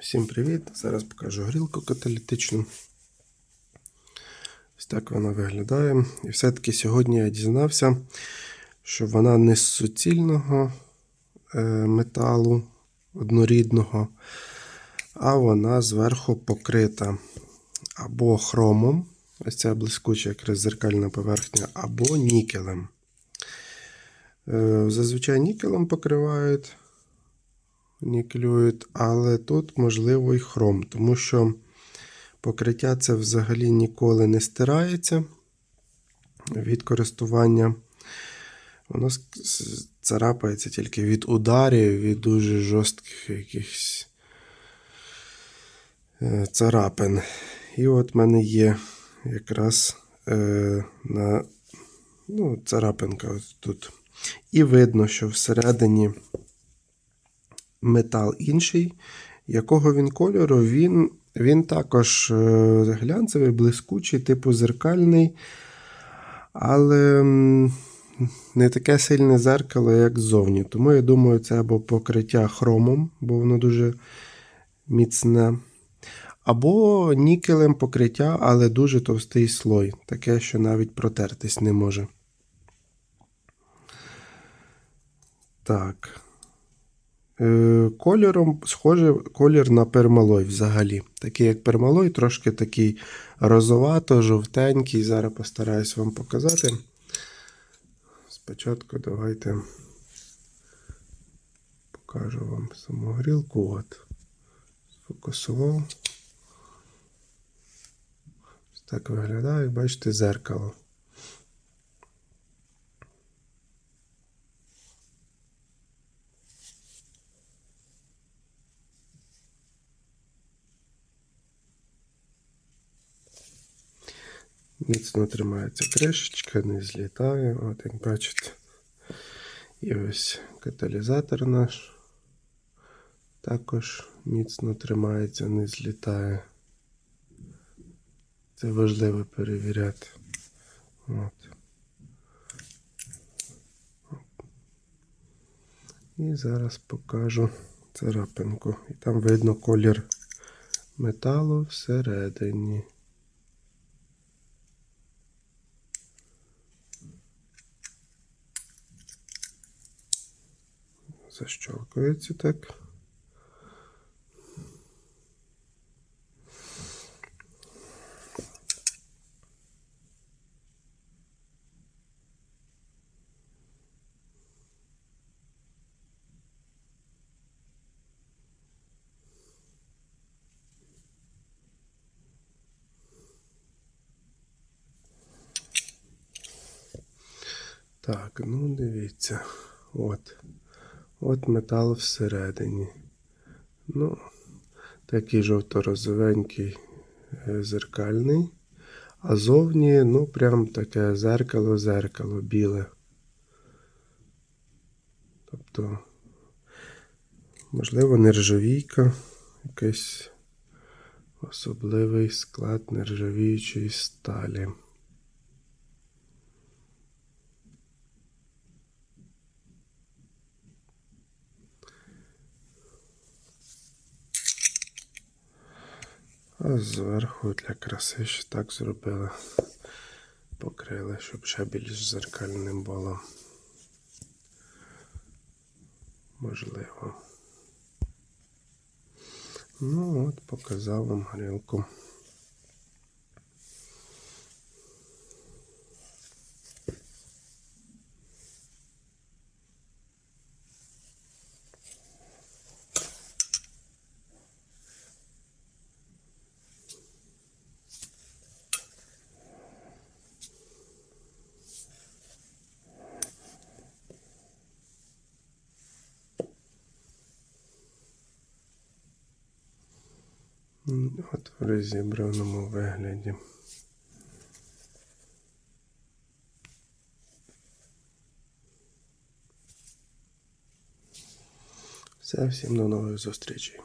Всім привіт! Зараз покажу грілку каталітичну. Ось так вона виглядає. І все-таки сьогодні я дізнався, що вона не з суцільного е, металу однорідного, а вона зверху покрита або хромом, ось ця блискуча якраз зеркальна поверхня, або нікелем. Е, Зазвичай нікелем покривають нікелюють, але тут можливо і хром, тому що покриття це взагалі ніколи не стирається від користування. Воно царапається тільки від ударів, від дуже жорстких якихось е, царапин. І от в мене є якраз е, на ну, царапинка ось тут. І видно, що всередині метал інший. Якого він кольору? Він він також е, глянцевий, блискучий, типу зеркальний, але не таке сильне зеркало, як ззовні. Тому я думаю, це або покриття хромом, бо воно дуже міцне. Або нікелем покриття, але дуже товстий слой. Таке, що навіть протертись не може. Так. Е, Кольором схоже колір на пермалой взагалі. Такий як пермалой, трошки такий розовато, жовтенький. Зараз постараюсь вам показати. Спочатку давайте покажу вам саму грілку. От. Сфокусував. Так виглядає, бачите, зеркало. Міцно тримається кришечка, не злітає. От як бачите. І ось каталізатор наш також міцно тримається, не злітає. Це важливо перевіряти. От. І зараз покажу царапинку. І там видно колір металу всередині. Защелкується так. Так, ну дивіться. От. От метал всередині. Ну, такий жовто-розовенький е, зеркальний. А зовні, ну, прям таке зеркало-зеркало біле. Тобто, можливо, нержавійка, якийсь особливий склад нержавіючої сталі. А зверху для краси ще так зробили. Покрили, щоб ще більш зеркальним було. Можливо. Ну от, показав вам грілку. От в розібраному вигляді. Все, всім до нових зустрічей.